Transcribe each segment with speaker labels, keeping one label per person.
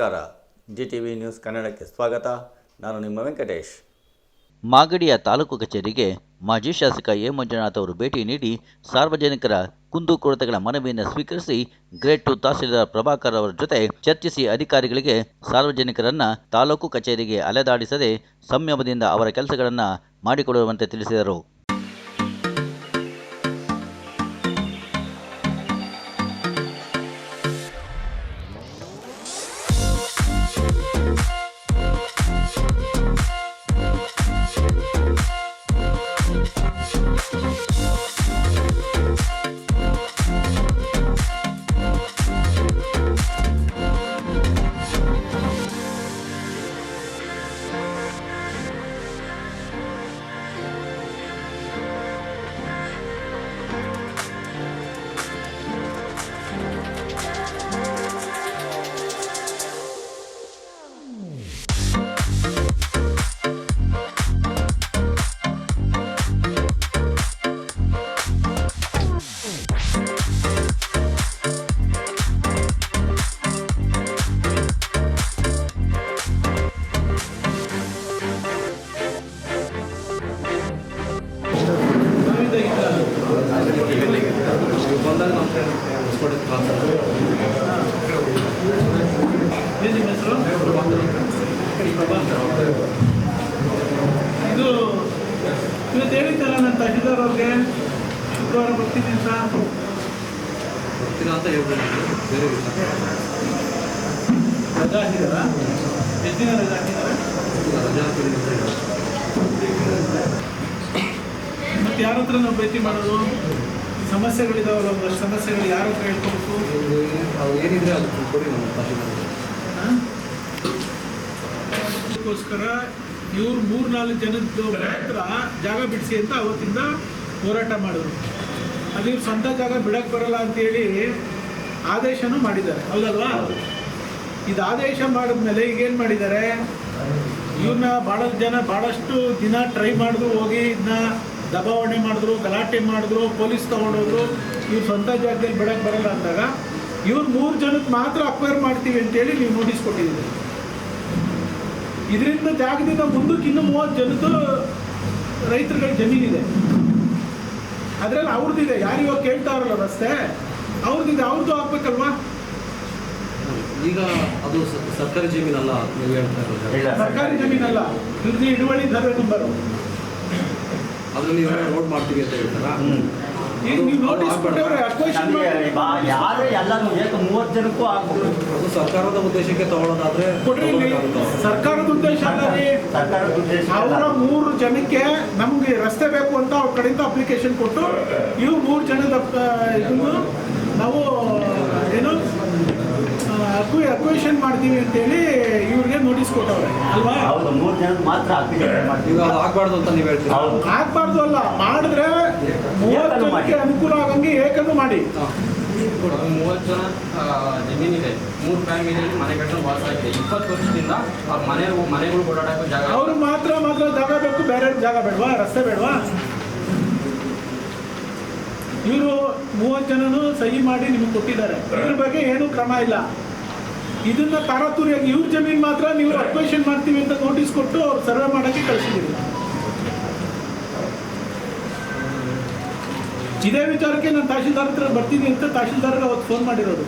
Speaker 1: ನಮಸ್ಕಾರ. G T V news ಕನ್ನಡಕ್ಕೆ ಸ್ವಾಗತ. ನಾನು ನಿಮ್ಮ ವೆಂಕಟೇಶ್.
Speaker 2: ಮಾಗಡಿಯ ತಾಲೂಕು ಕಚೇರಿಗೆ ಮಾಜಿ ಶಾಸಕ ಎ. ಮಂಜುನಾಥ್ ಅವರು ಭೇಟಿ ನೀಡಿ ಸಾರ್ವಜನಿಕರ ಕುಂದುಕೊರತೆಗಳ ಮನವಿಯನ್ನು ಸ್ವೀಕರಿಸಿ ಗ್ರೇಟ್ ಟು ತಹಸೀಲ್ದಾರ್ ಪ್ರಭಾಕರ್ ಅವರ ಜೊತೆ ಚರ್ಚಿಸಿ ಅಧಿಕಾರಿಗಳಿಗೆ ಸಾರ್ವಜನಿಕರನ್ನ ತಾಲೂಕು ಕಚೇರಿಗೆ ಅಲೆದಾಡಿಸದೆ ಸಂಯಮದಿಂದ ಅವರ ಕೆಲಸಗಳನ್ನು ಮಾಡಿಕೊಡುವಂತೆ ತಿಳಿಸಿದರು.
Speaker 3: ಶುಕ್ರವಾರ ಬರ್ತಿದ್ದೀನಿ ಸರ್.
Speaker 4: ಬರ್ತೀರಾ ಅಂತ ಹೇಳ್ಬೋದು ಬೇರೆ.
Speaker 3: ರಜಾ ಹಾಕಿದಾರ? ಎಷ್ಟು ದಿನ ರಜಾ ಹಾಕಿದ್ದಾರೆ
Speaker 4: ರಜಾ ಹಾಕಿದ್ದೀನಿ ಅಂತ.
Speaker 3: ಮತ್ತೆ ಯಾರ ಹತ್ರ ನಾವು ಭೇಟಿ ಮಾಡೋದು? ಸಮಸ್ಯೆಗಳಿದಾವಲ್ಲ ಒಂದಷ್ಟು ಸಮಸ್ಯೆಗಳು ಯಾರ ಹತ್ರ ಹೇಳ್ಕೊಬೇಕು?
Speaker 4: ಅವು ಏನಿದ್ರೆ ಅದು ಕೊಡಿ ನಮ್ಮ
Speaker 3: ಅದಕ್ಕೋಸ್ಕರ ಇವ್ರು ಮೂರು ನಾಲ್ಕು ಜನದ್ದು ಮಾತ್ರ ಜಾಗ ಬಿಡಿಸಿ ಅಂತ ಅವತ್ತಿಂದ ಹೋರಾಟ ಮಾಡಿದ್ರು ಇವ್ರು ಸ್ವಂತ ಜಾಗ ಬಿಡಕ್ಕೆ ಬರಲ್ಲ ಅಂತೇಳಿ ಆದೇಶನೂ ಮಾಡಿದ್ದಾರೆ. ಹೌದಲ್ವಾ? ಇದು ಆದೇಶ ಮಾಡಿದ್ಮೇಲೆ ಈಗ ಏನು ಮಾಡಿದ್ದಾರೆ? ಇವನ್ನ ಭಾಳಷ್ಟು ಜನ ಭಾಳಷ್ಟು ದಿನ ಟ್ರೈ ಮಾಡಿದ್ರು ಹೋಗಿ ಇದನ್ನ ದಬಾವಣೆ ಮಾಡಿದ್ರು, ಗಲಾಟೆ ಮಾಡಿದ್ರು, ಪೊಲೀಸ್ ತಗೊಂಡೋದ್ರು, ಇವ್ರು ಸ್ವಂತ ಜಾಗದಲ್ಲಿ ಬಿಡಕ್ಕೆ ಬರಲ್ಲ ಅಂದಾಗ ಇವ್ರು ಮೂರು ಜನಕ್ಕೆ ಮಾತ್ರ ಅಕ್ವೈರ್ ಮಾಡ್ತೀವಿ ಅಂತೇಳಿ ನೀವು ನೋಟಿಸ್ ಕೊಟ್ಟಿದ್ದೀರಿ. ಇದರಿಂದ ಜಾಗದಿಂದ ಮುಂದಕ್ಕೆ ಇನ್ನೂ ಮೂವತ್ತು ಜನದ್ದು ರೈತರುಗಳ ಜಮೀನಿದೆ. ಅದರಲ್ಲಿ ಅವ್ರದ್ದಿದೆ ಯಾರಿಗೋ ಕೇಳ್ತಾ ಇರಲ್ಲ ರಸ್ತೆ ಅವ್ರದ್ದಿದೆ ಅವ್ರದ್ದು ಹಾಕ್ಬೇಕಲ್ವಾ
Speaker 4: ಈಗ ಅದು ಸ- ಸರ್ಕಾರಿ ಜಮೀನಲ್ಲ ನೀವು ಹೇಳ್ತಾ ಇರೋದು?
Speaker 3: ಸರ್ಕಾರಿ ಜಮೀನಲ್ಲ. ಇಡುವಳಿ ಹಿಡುವಳಿ ತುಂಬರು ನಂಬರು
Speaker 4: ಅದರಲ್ಲಿ ರೋಡ್ ಮಾಡ್ತೀವಿ ಅಂತ ಹೇಳ್ತಾರಾ?
Speaker 3: ಈಗ ನೀವು ನೋಟಿಸ್ ಕೊಟ್ಟವ್ರೆ ಅಕ್ವೇಷನ್
Speaker 5: ಯಾರು ಎಲ್ಲರೂ ಏಕ ಮೂವತ್ತು ಜನಕ್ಕೂ ಆಗ್ಬೋದು.
Speaker 4: ಸರ್ಕಾರದ ಉದ್ದೇಶಕ್ಕೆ ತಗೊಳ್ಳೋದಾದ್ರೆ
Speaker 3: ಸರ್ಕಾರದ ಉದ್ದೇಶ ರೀ.
Speaker 5: ಸರ್ಕಾರದ ಉದ್ದೇಶ
Speaker 3: ಅವರ ಮೂರು ಜನಕ್ಕೆ ನಮ್ಗೆ ರಸ್ತೆ ಬೇಕು ಅಂತ ಅವ್ರ ಕಡೆಯಿಂದ ಅಪ್ಲಿಕೇಶನ್ ಕೊಟ್ಟು ಇವು ಮೂರು ಜನದ ಇದನ್ನು ನಾವು ಏನು ಅಕ್ವಿ ಅಕ್ವೇಷನ್ ಮಾಡ್ತೀವಿ ಅಂತೇಳಿ ಇವ್ರಿಗೆ ನೋಟಿಸ್ ಕೊಟ್ಟವ್ರೆ. ಅಲ್ವಾ?
Speaker 5: ಹೌದು ಮೂರು ಜನ ಮಾತ್ರ
Speaker 4: ಆಗ್ಬಾರ್ದು ಅಂತ ನೀವು ಹೇಳ್ತೀರಾ?
Speaker 5: ಹೌದು
Speaker 3: ಆಗ್ಬಾರ್ದು ಅಲ್ಲ ಮಾಡಿದ್ರೆ ಮೂವತ್ತು
Speaker 5: ಏಕನು ಮಾಡಿ.
Speaker 3: ಜನಕ್ಕೆ ಅನುಕೂಲ ಆಗಂಗೆ ಏಕನ್ನು ಮಾಡಿ.
Speaker 6: ಮೂವತ್ತು ಜನ ಜಮೀನಿದೆ. ಮೂರು ಫ್ಯಾಮಿಲಿಯಲ್ಲಿ ಮನೆ ಕಟ್ಟಲು ವಾಸ ಆಗಿದೆ. ಇಪ್ಪತ್ತು ವರ್ಷದಿಂದ ಅವ್ರ ಮನೆ ಮನೆಗಳು ಓಡಾಡಕ್ಕೆ ಜಾಗ.
Speaker 3: ಅವ್ರು ಮಾತ್ರ ಮಾತ್ರ ಜಾಗ ಬೇಕು ಬೇರೆ ಜಾಗ ಬೇಡವಾ ರಸ್ತೆ ಬೇಡವಾ? ಇವರು ಮೂವತ್ತು ಜನನು ಸಹಿ ಮಾಡಿ ನಿಮಗೆ ಕೊಟ್ಟಿದ್ದಾರೆ. ಇದ್ರ ಬಗ್ಗೆ ಏನು ಕ್ರಮ ಇಲ್ಲ. ಇದನ್ನ ತಾರಾತುರಿಯಾಗಿ ಇವ್ರ ಜಮೀನ್ ಮಾತ್ರ ನೀವು ಅಕ್ವೇಷನ್ ಮಾಡ್ತೀವಿ ಅಂತ ನೋಟಿಸ್ ಕೊಟ್ಟು ಅವ್ರು ಸರ್ವೆ ಮಾಡೋಕ್ಕೆ ಕಳಿಸಿದ್ದೀರಿ. ಇದೇ ವಿಚಾರಕ್ಕೆ ನಾನು ತಹಶೀಲ್ದಾರ್ ಹತ್ರ ಬರ್ತೀನಿ ಅಂತ ತಹಶೀಲ್ದಾರ್ಗೆ ಅವತ್ತು ಫೋನ್ ಮಾಡಿರೋದು.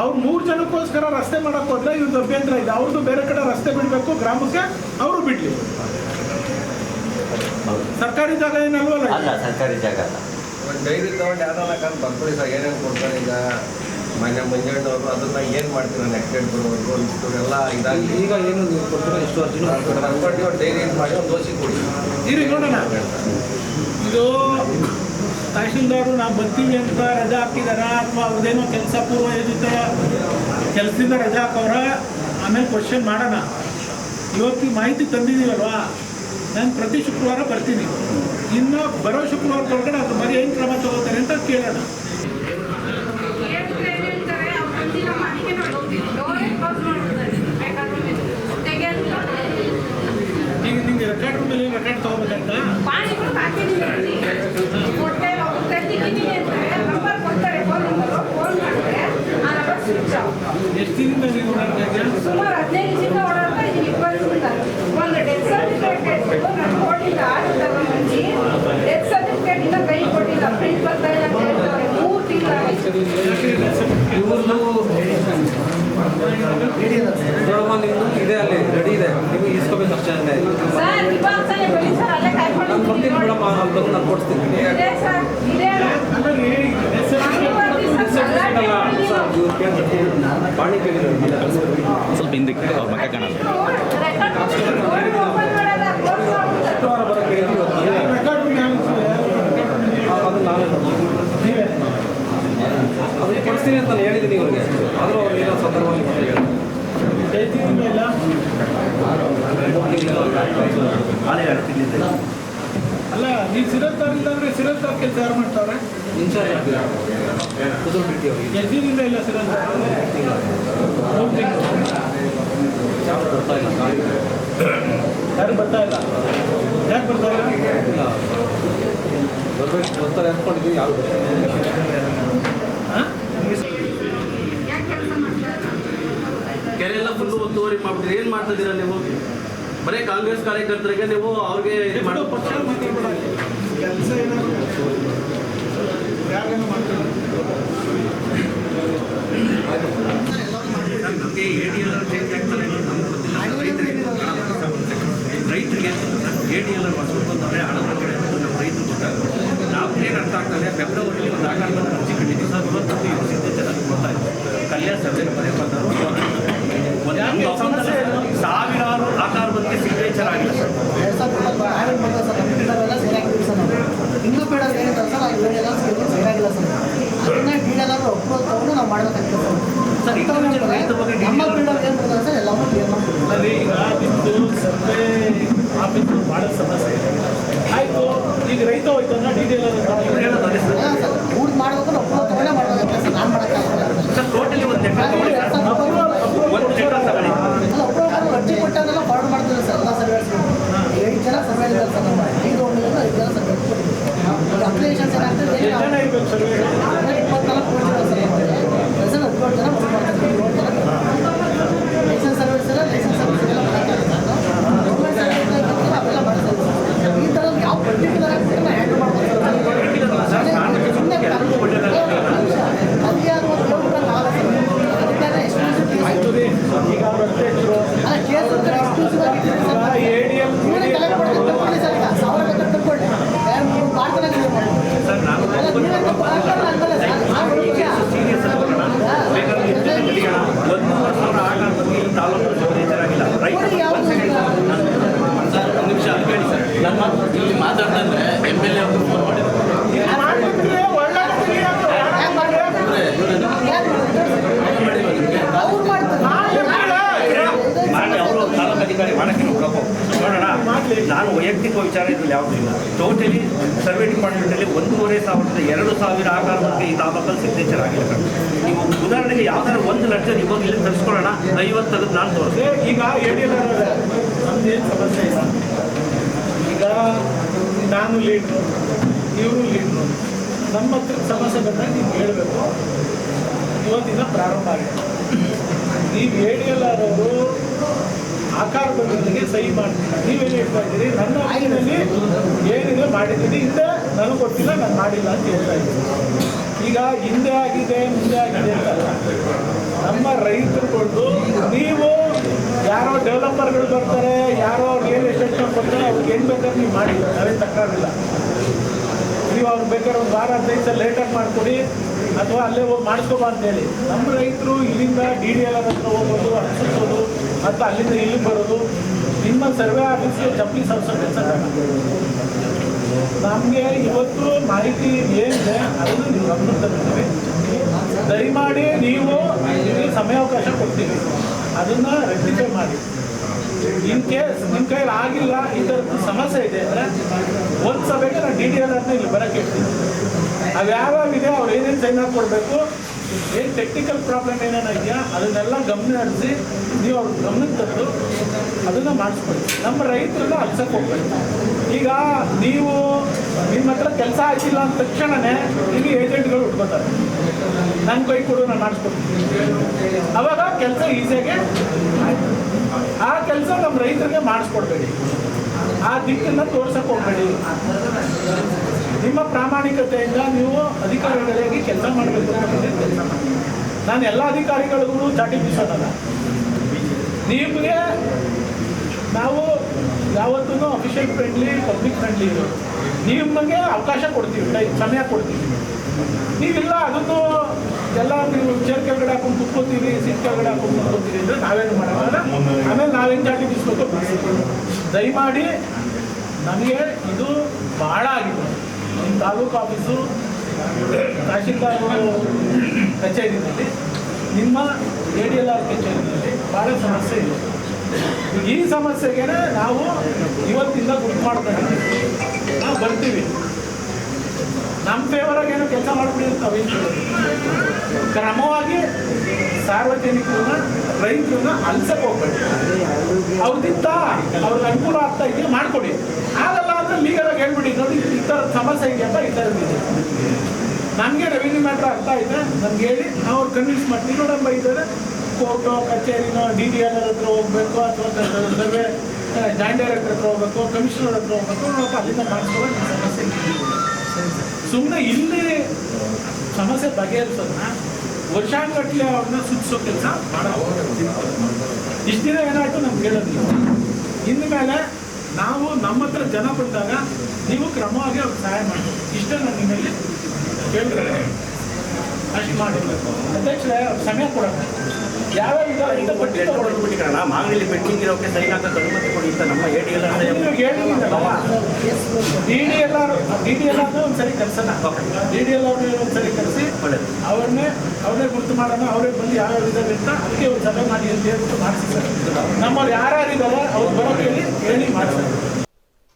Speaker 3: ಅವ್ರು ಮೂರು ಜನಕ್ಕೋಸ್ಕರ ರಸ್ತೆ ಮಾಡಕ್ ಹೋದ್ರೆ ಇವ್ರದ್ದು ಅಭ್ಯಂತರ ಇದೆ. ಅವ್ರದ್ದು ಬೇರೆ ಕಡೆ ರಸ್ತೆ ಬಿಡಬೇಕು ಗ್ರಾಮಕ್ಕೆ ಅವರು ಬಿಡ್ಲಿ. ಸರ್ಕಾರಿ ಜಾಗ ಏನಲ್ವಲ್ಲ?
Speaker 5: ಅಲ್ಲ ಸರ್ಕಾರಿ ಜಾಗ ಅಲ್ಲ.
Speaker 7: ಡೈರಿ ತಗೊಂಡು ಯಾವ್ದನ್ನ ಕಂಡು ಬರ್ಕೊಳ್ಳಿ ಸರ್ ಏನೇನು ಕೊಡ್ತಾರೆ ಈಗ? ಮನೆ ಮಂಜಣ್ಣವರು ಅದನ್ನ ಏನು ಮಾಡ್ತೀರ ನೆಕ್ಸ್ಟ್ ಡೇಟ್ ಬರೋವರೆಗೂ ಇಷ್ಟೆಲ್ಲ ಇದಾಗಿ
Speaker 4: ಈಗ ಏನು ನೀವು ಕೊಡ್ತೀರ? ಇಷ್ಟು
Speaker 7: ವರ್ಷ ಡೈರಿ ಮಾಡಿ ಒಂದು ದೋಸೆ ಕೊಡಿ.
Speaker 3: ಇರಿ ನೋಡೋಣ. ಇದು ತಹಶೀಲ್ದಾರು ನಾವು ಬರ್ತೀವಿ ಅಂತ ರಜಾ ಹಾಕಿದಾರ ಅಥವಾ ಅವ್ರದ್ದೇನೋ ಕೆಲಸ ಪೂರ್ವ ಯೋಜಿತ ಕೆಲಸದಿಂದ ರಜಾ ಹಾಕೋರ ಆಮೇಲೆ ಕ್ವಶನ್ ಮಾಡೋಣ. ಇವತ್ತು ಮಾಹಿತಿ ತಂದಿದ್ದೀವಲ್ವಾ? ನಾನು ಪ್ರತಿ ಶುಕ್ರವಾರ ಬರ್ತೀನಿ. ಇನ್ನು ಬರೋ ಶುಕ್ರವಾರದೊಳಗಡೆ ಅದ್ರ ಬಗ್ಗೆ ಏನು ಕ್ರಮ ತಗೋತಾರೆ ಅಂತ ಕೇಳೋಣ
Speaker 8: ಹೇಳ್ತಾರೆ ಅವ್ರು ಬಂದಿಲ್ಲ ಮನೆಗೆ ನಾನು ಹೋಗ್ತೀನಿ ಡೋರೇ ಕ್ಲೋಸ್ ಮಾಡ್ಬಿಡ್ತಾರೆ ಬೇಕಾದ್ರೆ ತೆಗೆಯೋದಿಲ್ಲ
Speaker 3: ಈಗ ನಿಮ್ಗೆ ರೆಕಾರ್ಡ್ ಮೇಲೆ ರೆಕಾರ್ಡ್ ತಗೋಬೇಕಾಯ್ತಾ
Speaker 8: ಪಾಣಿಗಳು ಹಾಕಿದ್ದೀನಿ ಕೊಟ್ಟೆ ಅವ್ರು ತಂದಿದ್ದೀನಿ ಅಂತಾರೆ ನಂಬರ್ ಕೊಡ್ತಾರೆ ಫೋನ್ ನಂಬರು ಫೋನ್ ಮಾಡಿದ್ರೆ ಆ ನಂಬರ್ ಸ್ವಿಚ್ ಆಫ್
Speaker 3: ದಿನದಿಂದ ನೀವು ಓಡಾಡ್ತಾ ಇದ್ದೀರಾ?
Speaker 8: ಸುಮಾರು ಹದಿನೈದು ದಿವಸ ಓಡಾಡ್ತಾ ಇಪ್ಪತ್ತರಿಂದ ಒಂದು ಡೆತ್ ಸರ್ಟಿಫಿಕೇಟ್ ನನ್ಗೆ ಕೊಟ್ಟಿಲ್ಲ ಆಡಿಟ್ ಬಂದು ಡೆತ್ ಸರ್ಟಿಫಿಕೇಟ್ ಇಂದ ಕೈ ಕೊಟ್ಟಿಲ್ಲ ಪ್ರಿಂಟ್ ಬರ್ತಾ ಇಲ್ಲ ಅಂತ ಹೇಳ್ತಾರೆ. ಮೂರು
Speaker 4: ನಿಮ್ದು? ಇದೆ. ನೀವು ಇಸ್ಕೋಬೇಕು ಅಷ್ಟೇ
Speaker 8: ಸರ್ ತಾನೇ ಬನ್ನಿ ಸರ್ ಅಲ್ಲೇ
Speaker 4: ನಾನು
Speaker 8: ಕೊಡ್ತೀನಿ
Speaker 4: ಮೇಡಮ್ ನಾನು ಕೊಡ್ತೀನಿ
Speaker 8: ಇದೆ ಸರ್ ಇದೆ
Speaker 2: ಸ್ವಲ್ಪ ಹಿಂದಕ್ಕೆ ಅವ್ರ ಮಕ್ಕ ಕಾಣಲ್ಲ.
Speaker 4: ಅದಕ್ಕೆ ಕೊಡ್ತೀನಿ ಅಂತ ನಾನು ಹೇಳಿದ್ದೀನಿ ಇವ್ರಿಗೆ. ಆದರೂ ಅವ್ರು ಏನೋ ಸಂದರ್ಭದಲ್ಲಿ ಮತ್ತೆ ಹೇಳಿದ್ರು.
Speaker 3: ಜಯತಿ ಇಲ್ಲ ಅಲ್ಲ ನೀವು ಸಿರತ್ತಾರ್ ಇಲ್ಲ ಅಂದ್ರೆ ಸಿರತ್ತಾರ್ ಕೆಲಸ ಯಾರು ಮಾಡ್ತಾವ್ರೆ?
Speaker 4: ಬಿಟ್ಟಿ
Speaker 3: ಇಲ್ಲ ಸಿರತ್ತಾರ್ ಮೂರು ತಿಂಗಳು
Speaker 4: ಬರ್ತಾ ಇಲ್ಲ? ಗಾಡಿ
Speaker 3: ಯಾರು ಬರ್ತಾ ಇಲ್ಲ? ಯಾಕೆ ಬರ್ತಾ ಇಲ್ಲ
Speaker 4: ಬರ್ಬೇಕು ಬರ್ತಾರೆ ಅಂದ್ಕೊಂಡಿದ್ದೀವಿ ಯಾರು
Speaker 3: ಹಾ?
Speaker 8: ಯಾಕೆ ಕೆಲಸ ಮಾಡ್ತಾರೆ
Speaker 9: ಕೆರೆ ಎಲ್ಲ ಫುಲ್ಲು ಒತ್ತುವರಿ ಮಾಡ್ಬಿಟ್ರಿ ಏನ್ ಮಾಡ್ತಾ ಇದೀರಾ ನೀವು? ಬರೀ ಕಾಂಗ್ರೆಸ್ ಕಾರ್ಯಕರ್ತರಿಗೆ ನೀವು ಅವ್ರಿಗೆ ಇದು ಮಾಡೋ
Speaker 3: ಪಕ್ಷ. ಕೆಲಸ ಏನಾದ್ರು ಯಾರೇನು ಮಾಡ್ತಾರೆ
Speaker 9: ನಮಗೆ ಎ ಡಿ ಎಲ್ ಚೇಂಜ್ ಆಗ್ತಾರೆ ನಮ್ಗೆ ಗೊತ್ತಿಲ್ಲ ರೈತರಿಗೆ ರೈತರಿಗೆ ಎ ಡಿ ಎಲ್ ಮಾಡಿಸ್ಬೇಕು ಅಂತಂದರೆ ಹಣದ ಕಡೆ ನಮ್ಮ ರೈತರು ಗೊತ್ತಾಗುತ್ತೆ ನಾವು ಏನು ಅರ್ಥ ಆಗ್ತದೆ ಫೆಬ್ರವರಿಲಿ ಒಂದು ಆಕಾರ ಬಂದು ಅರ್ಜಿ ಕಟ್ಟಿದ್ದೀವಿ ಸರ್ ಇವತ್ತು ಇವ್ರು ಸಿದ್ಧತೆ ನನಗೆ ಗೊತ್ತಾಯಿತು ಕಲ್ಯಾಣ ಸರ್ವೆ ಮನೆ ಬಂದರು ಒಂದು ಸಮಸ್ಯೆ ಏನು? ಸಾವಿರಾರು ಆಕಾರ ಬಂದಿಗೆ ಸಿಗ್ನೇಚರ್ ಆಗಿಲ್ಲ ಸರ್
Speaker 10: ಎರಡು ಸಾವಿರದ ಆಮೇಲೆ ಬಂದ ಸರ್ ನಮ್ಮ ಗಿಡವೆಲ್ಲ ಸರಿಯಾಗಿಲ್ಲ ಸರ್ ನಾವು ಇನ್ನೂ ಬೇಡ ಏನಿದೆ ಸರ್ ಸರಿಯಾಗಿಲ್ಲ ಸರ್. ಅದನ್ನ ತಗೊಂಡು ನಾವು ಮಾಡಬೇಕಾಗ್ತದೆ
Speaker 9: ಸರ್,
Speaker 10: ನಮ್ಮ ಬಿಲ್ಡರ್ ಏನು ಮಾಡ್ತಾರೆ ಸರ್? ಎಲ್ಲವೂ ಕ್ಲಿಯರ್ ಮಾಡ್ತೀವಿ
Speaker 3: ಈಗ ನಿಮ್ಮದು ಸರ್ವೆ ಆಫೀಸ್ ಭಾಳ ಸಮಸ್ಯೆ ಇದೆ. ಆಯಿತು ಈಗ ರೈತ ಹೋಯ್ತು ಅಂದ್ರೆ ಡಿ ಡಿ ಎಲ್
Speaker 9: ಇವ್ರು ಹೇಳೋದು ಅದೇ ಸರ್
Speaker 10: ಅಲ್ಲ ಸರ್ ಊಟ ಮಾಡ್ಬೇಕು ಒಪ್ಪೋದು ತಗೊಂಡೇ ಮಾಡಬೇಕಾಗ್ತದೆ ಸರ್ ನಾನು ಮಾಡೋಕ್ಕಾಗಲ್ಲ
Speaker 9: ಸರ್ ಟೋಟಲಿ ಒಂದು ಎಕರೆ ತಗೊಳ್ಳಿ ಸರ್ ಒಂದು ಎಕರೆ ತಗೊಳ್ಳಿ
Speaker 10: ಅಲ್ಲ ಒಬ್ಬರು ಅರ್ಜಿ ಕೊಟ್ಟಾಗೆಲ್ಲ ಫಾರ್ವರ್ಡ್ ಮಾಡ್ತೀವಿ ಸರ್ ಎಲ್ಲ ಸರ್ವೇಸ್ ಐದು ಜನ ಸರ್ವೆ ಇದ್ದಾರೆ ಸರ್ ನಮ್ಮ ಐದು ಒಮ್ಮೆ ಐದು ಜನ ಸರ್ವೆ ಅಪ್ಲಿಕೇಶನ್ಸ್ ಏನಾಗ್ತದೆ
Speaker 3: ಎಷ್ಟು ಜನ ಇರ್ಬೇಕು ಸರ್ವೆ
Speaker 10: ಇಪ್ಪತ್ನಾಲ್ಕು ಕೋಟಿ ಜನ ಸರ್ ಲೈಸೆನ್ಸ್ ಹದಿನೇಳು ಜನ ವರ್ಕ್ ಮಾಡ್ತಾರೆ ಏಳು ಜನ ಲೈಸೆನ್ಸ್ ಸರ್ವಿಸ್ ಎಲ್ಲ ಲೈಸೆನ್ಸ್ ಸರ್ವಿಸ್ ಎಲ್ಲ ಗೌರ್ಮೆಂಟ್ ಸರ್ವಿಸ್ ಅವೆಲ್ಲ ಮಾಡ್ತಾರೆ ಈ ಥರ ಯಾವ ಪರ್ಟಿಕ್ಯುಲರ್ ಆಗಿ ಹ್ಯಾಂಡಲ್ ಮಾಡ್ತಾರೆ ಸುಮ್ಮನೆ ಅಲ್ಲಿ ಅದು ಒಂದು ಕಿಲೋಮೀಟರ್ ಆಗಲ್ಲ ಸರ್ ಅದಕ್ಕೆ ಎಕ್ಸ್ಕ್ಲೂಸಿವ್
Speaker 3: ಆಯ್ತು ರೀ ಈಗ ಅವ್ರ ಅಧ್ಯಕ್ಷರು
Speaker 10: ಅಲ್ಲ ಕೇಸ್ ಅಂದ್ರೆ ಎಕ್ಸ್ಕ್ಲೂಸಿವ್ ಆಗಿ ಇಟ್ಟಿರ್ತಾರೆ ಸರ್.
Speaker 3: ಎ ಡಿ ಎಲ್
Speaker 10: ನೀವೇ ಕಲೆಕ್ಟ್ ಮಾಡಿ ತಗೊಳ್ಳಿ ಸರ್ ಈಗ ಸಾವಿರ ಬೇಕಾದ್ರೆ ತಗೊಳ್ಳಿ ಯಾರು ನೀವು ಮಾಡ್ತಾನೆ ಕ್ಲಿಯರ್ ಮಾಡಿ
Speaker 9: ಸರ್ ನಾನು
Speaker 10: ಅಲ್ಲ ನೀವೇ ತಗೊಳ್ಳಿ ಅಂತಲ್ಲ ಸರ್ ನಾನು
Speaker 9: ಸೀರಿಯಸ್ ತಗೊಳ್ಳೋಣ ಬೇಕಾದ್ರೆ ಇದ್ದದ್ದು ಕಲಿಯೋಣ ಒಂದೂವರೆ ಸಾವಿರ ಆಟ ಬಗ್ಗೆ ಈ ತಾಲೂಕು ಸಿಗ್ನೇಚರ್ ಆಗಿಲ್ಲ ರೈತ
Speaker 10: ನೋಡಿ ಯಾವ
Speaker 9: ಸರ್ ಒಂದು ನಿಮಿಷ ಕೇಳಿ ಸರ್ ನನ್ನ ಮಾತು ಎಂ ಎಲ್ ಎ ಅವರು ಫೋನ್ ಮಾಡಿದ್ರು. ಅಧಿಕಾರಿ ಮಾಡಕ್ಕೆ ನೋಡೋಣ ನಾನು ವೈಯಕ್ತಿಕ ವಿಚಾರ ಇದ್ರಲ್ಲಿ ಯಾವುದೂ ಇಲ್ಲ. ಟೋಟಲಿ ಸರ್ವೆ ಡಿಪಾರ್ಟ್ಮೆಂಟಲ್ಲಿ ಒಂದೂವರೆ ಸಾವಿರದ ಎರಡು ಸಾವಿರ ಆಕಾರಕ್ಕೆ ಈ ತಾಲೂಕಲ್ಲಿ ಸಿಗ್ನೇಚರ್ ಆಗಿಲ್ಲ ನೀವು ಉದಾಹರಣೆಗೆ ಯಾವ್ದಾದ್ರು ಒಂದು ಲಕ್ಷ ಇವಾಗ ಇಲ್ಲಿ ತರಿಸ್ಕೊಳ್ಳೋಣ ಐವತ್ತು ತೆಗೆದು ನಾನು ತೋರಿಸಿ
Speaker 3: ಈಗ ಏನಿಲ್ಲ ಸಮಸ್ಯೆ ಇಲ್ಲ. ಈಗ ನಾನು ಲೀಡ್ರು ಇವರು ಲೀಡ್ರು ನಮ್ಮ ಹತ್ರ ಸಮಸ್ಯೆ ಬಂದಾಗ ನೀವು ಹೇಳಬೇಕು. ಇವತ್ತಿನ ಪ್ರಾರಂಭ ಆಗಿದೆ. ನೀವು ಹೇಳಿ ಡಿ ಎಲ್ ಅವರು ಆಕಾರ ಬಂದಿದ್ದಕ್ಕೆ ಸಹಿ ಮಾಡ್ತೀನಿ. ನೀವೇನು ಹೇಳ್ತಾ ಇದ್ದೀರಿ? ನನ್ನ ಆಯ್ನಲ್ಲಿ ಏನಿದೆ ಮಾಡಿದ್ದೀನಿ. ಹಿಂದೆ ನನಗೆ ಗೊತ್ತಿಲ್ಲ, ನಾನು ಮಾಡಿಲ್ಲ ಅಂತ ಹೇಳ್ತಾ ಇದ್ದೀನಿ. ಈಗ ಹಿಂದೆ ಆಗಿದೆ, ಮುಂದೆ ಆಗಿದೆ ಅಂತಲ್ಲ ನಮ್ಮ ರೈತರುಗಳು, ನೀವು ಯಾರೋ ಡೆವಲಪರ್ಗಳು ಬರ್ತಾರೆ, ಯಾರೋ ರಿಯಲ್ ಎಸ್ಟೇಟ್ನ ಬರ್ತಾರೆ, ಅವ್ರಿಗೆ ಏನು ಬೇಕಾದ್ರೆ ನೀವು ಮಾಡಿ, ನಾವೇನು ತಕ್ಕಾಗಿಲ್ಲ ನೀವು ಅವ್ರಿಗೆ ಬೇಕಾದ್ರೆ ಒಂದು ವಾರ, ಹದಿನೈದು ಸಲ ಲೇಟಾಗಿ ಮಾಡಿಕೊಡಿ, ಅಥವಾ ಅಲ್ಲೇ ಹೋಗಿ ಮಾಡಿಸ್ಕೊಬಾ ಅಂತೇಳಿ. ನಮ್ಮ ರೈತರು ಇಲ್ಲಿಂದ ಡಿ ಡಿ ಎಲ್ ಹತ್ರ ಹೋಗೋದು ಹಚ್ಚಿಸೋದು ಮತ್ತು ಅಲ್ಲಿಂದ ಇಲ್ಲಿಗೆ ಬರೋದು, ನಿಮ್ಮ ಸರ್ವೆ ಆಫೀಸ್ಗೆ ಚಪ್ಪಲಿ ಸಂಸ್ಥೆ ಕೆಲಸ ನಮಗೆ ಇವತ್ತು ಮಾಹಿತಿ ಏನಿದೆ, ಅದನ್ನು ನೀವು ಗಮನ ತರ್ತೀವಿ ದಯಮಾಡಿ ನೀವು ಸಮಯಾವಕಾಶ ಕೊಡ್ತೀವಿ ಅದನ್ನು ರೆಕ್ಟಿಫೈ ಮಾಡಿ. ಇನ್ ಕೇಸ್ ನಿಮ್ಮ ಕೈಯಲ್ಲಿ ಆಗಿಲ್ಲ ಈ ಸಮಸ್ಯೆ ಇದೆ ಅಂದರೆ ಒಂದು ಸಭೆಗೆ ನಾನು ಡಿ ಡಿ ಎಲ್ ಇಲ್ಲಿ ಬರೋಕ್ಕೆ ಹೇಳ್ತೀನಿ. ಅದ್ಯಾವ್ಯಾವಿದೆ ಅವ್ರು ಏನೇನು ಸೈನ್ ಕೊಡಬೇಕು ಏನು ಟೆಕ್ನಿಕಲ್ ಪ್ರಾಬ್ಲಮ್ ಏನೇನಾಗಿದೆಯಾ ಅದನ್ನೆಲ್ಲ ಗಮನ ಹರಿಸಿ ನೀವು ಅವ್ರ ಗಮನಕ್ಕೆ ತಂದು ಅದನ್ನು ಮಾಡಿಸ್ಕೊಳ್ಳಿ. ನಮ್ಮ ರೈತರನ್ನ ಅಲ್ಸಕ್ಕೆ ಹೋಗ್ಬೇಕು ಈಗ ನೀವು ನಿಮ್ಮ ಹತ್ರ ಕೆಲಸ ಆಗಿಲ್ಲ ಅಂದ ತಕ್ಷಣನೇ ನಿಮಗೆ ಏಜೆಂಟ್ಗಳು ಉಟ್ಕೋತಾರೆ. ನನ್ನ ಕೈ ಕೊಡು, ನಾನು ಮಾಡಿಸ್ಕೊಡ್ತೀನಿ. ಅವಾಗ ಕೆಲಸ ಈಸಿಯಾಗಿ. ಆ ಕೆಲಸ ನಮ್ಮ ರೈತರಿಗೆ ಮಾಡಿಸ್ಕೊಡ್ಬೇಡಿ. ಆ ದಿಕ್ಕನ್ನು ತೋರ್ಸಕ್ಕೆ ಹೋಗ್ಬೇಡಿ. ನಿಮ್ಮ ಪ್ರಾಮಾಣಿಕತೆಯಿಂದ ನೀವು ಅಧಿಕಾರಿಗಳಿಗೆ ಕೆಲಸ ಮಾಡಬೇಕು ಮಾಡಿ ನಾನು ಎಲ್ಲ ಅಧಿಕಾರಿಗಳಿಗೂ ಚಾಟಿ ಬೀಸೋದಲ್ಲ. ನಿಮಗೆ ನಾವು ಯಾವತ್ತೂ ಅಫಿಷಿಯಲ್ ಫ್ರೆಂಡ್ಲಿ ಪಬ್ಲಿಕ್ ಫ್ರೆಂಡ್ಲಿ ಇರೋದು. ನಿಮಗೆ ಅವಕಾಶ ಕೊಡ್ತೀವಿ ಟೈಮ್ ಸಮಯ ಕೊಡ್ತೀವಿ. ನೀವಿಲ್ಲ, ಅದನ್ನು ಎಲ್ಲ ನೀವು ಚೇರ್ ಕೆಳಗಡೆ ಹಾಕೊಂಡು ಕುತ್ಕೋತೀವಿ ಸೀಟ್ ಕೆಳಗಡೆ ಹಾಕೊಂಡು ಕುತ್ಕೋತೀವಿ ಅಂದರೆ ನಾವೇನು ಮಾಡೋಲ್ಲ. ಆಮೇಲೆ ನಾವೇನು ಚಾಟಿ ಬೀಸ್ಬೇಕು. ದಯಮಾಡಿ ನಮಗೆ ಇದು ಭಾಳ ಆಗಿದೆ. ತಾಲೂಕು ಆಫೀಸು ತಹಶೀಲ್ದಾರ್ ಕಚೇರಿನಲ್ಲಿ ನಿಮ್ಮ ಎ ಡಿ ಎಲ್ ಆರ್ ಕಚೇರಿನಲ್ಲಿ ಭಾಳ ಸಮಸ್ಯೆ ಇದೆ. ಈ ಸಮಸ್ಯೆಗೆ ನಾವು ಇವತ್ತಿಂದ ಗುರುತು ಮಾಡ್ತಾರೆ ನಾವು ಬರ್ತೀವಿ. ನಮ್ಮ ಫೇವರಾಗಿ ಏನೋ ಕೆಲಸ ಮಾಡ್ಬಿಡಿ ಕ್ರಮವಾಗಿ ಸಾರ್ವಜನಿಕರನ್ನ, ರೈತರನ್ನ ಅಲ್ಸಕ್ಕೆ ಹೋಗ್ಬೇಡಿ. ಅವ್ರದಿತ್ತ ಅವ್ರಿಗೆ ಅನುಕೂಲ ಆಗ್ತಾ ಇದೆಯಾ ಮಾಡ್ಕೊಡಿ. ಆಗಲ್ಲ ಅಂದ್ರೆ ಲೀಗಲಾಗಿ ನೋಡಿ ಈ ಥರ ಸಮಸ್ಯೆ ಇದೆಯಪ್ಪ ಈ ಥರದ್ದು ಇದೆ. ನನಗೆ ರೆವಿನ್ಯೂ ಮ್ಯಾಟ್ರ್ ಅರ್ಥ ಇದೆ. ನಮ್ಗೆ ಹೇಳಿ, ನಾವು ಅವ್ರು ಕನ್ವಿನ್ಸ್ ಮಾಡ್ತೀವಿ. ನೋಡಮ್ಮ, ಇದ್ದಾರೆ ಕೋರ್ಟು ಕಚೇರಿನೋ ಡಿ ಡಿ ಎಲ್ ಹತ್ರ ಹೋಗ್ಬೇಕು, ಅಥವಾ ಸರ್ವೆ ಜಾಯಿಂಟ್ ಡೈರೆಕ್ಟರ್ ಹತ್ರ ಹೋಗ್ಬೇಕು ಕಮಿಷನರ್ ಹತ್ರ ಹೋಗ್ಬೇಕು. ನೋಡಪ್ಪ ಅಲ್ಲಿಂದ ಮಾಡಿಸ್ಕೊಳ್ಳೋ ನಿಮ್ಮ ಸಮಸ್ಯೆ ಸುಮ್ಮನೆ ಇಲ್ಲಿ ಸಮಸ್ಯೆ ಬಗೆಹರಿಸೋದನ್ನ ವರ್ಷಾನುಗಟ್ಟಲೆ ಅವ್ರನ್ನ ಸುತ್ತಿಸೋ ಕೆಲಸ ಮಾಡೋದು ಇಷ್ಟು ದಿನ ಏನಾಯ್ತು ನಮ್ಗೆ ಹೇಳೋದಿಲ್ಲ. ಇನ್ನು ಮೇಲೆ ನಾವು ನಮ್ಮ ಹತ್ರ ಜನ ಬಂದಾಗ ನೀವು ಕ್ರಮವಾಗಿ ಅವ್ರಿಗೆ ಸಹಾಯ ಮಾಡಬೇಕು ಇಷ್ಟೇ ನಾನು ನಿಮ್ಮಲ್ಲಿ ಕೇಳ್ತಾರೆ ಅಷ್ಟು ಮಾಡಿ. ಅಧ್ಯಕ್ಷರೇ ಸಮಯ ಕೊಡೋಣ ಯಾವ್ಯಾವ ಪಟ್ಟಿ
Speaker 9: ಬಿಟ್ಟಿರೋಣ ಮಾಗಡಿಲಿ ಪೆಂಡಿಂಗ್ ಇರೋಕೆ ಹಾಕಕ್ಕೆ ಅನುಮತಿ ಕೊಡಿ ಅಂತ ನಮ್ಮ A D L
Speaker 3: D D L R D D L ಆರ್ನ ಒಂದ್ಸರಿ ಕರ್ಸೋಣ ಡಿ ಡಿ ಎಲ್ ಅವ್ರನ್ನ ಒಂದ್ಸರಿ ಕರೆಸಿ
Speaker 9: ಒಳ್ಳೆಯದು
Speaker 3: ಅವ್ರನ್ನೇ ಅವರೇ ಗುರುತು ಮಾಡೋಣ ಅವರೇ ಬಂದು ಯಾವ್ಯಾವ ಇದ್ದಾರೆ ಅಂತ ಅದಕ್ಕೆ ಒಂದು ಸಭೆ ಮಾಡಿ ಅಂತ ಹೇಳ್ಬಿಟ್ಟು ಮಾಡಿಸಿ ಸರ್. ನಮ್ಮವ್ರು ಯಾರ್ಯಾರಿದ್ದಾರೆ ಅವ್ರು ಮಾಡಿಸ್ತಾರೆ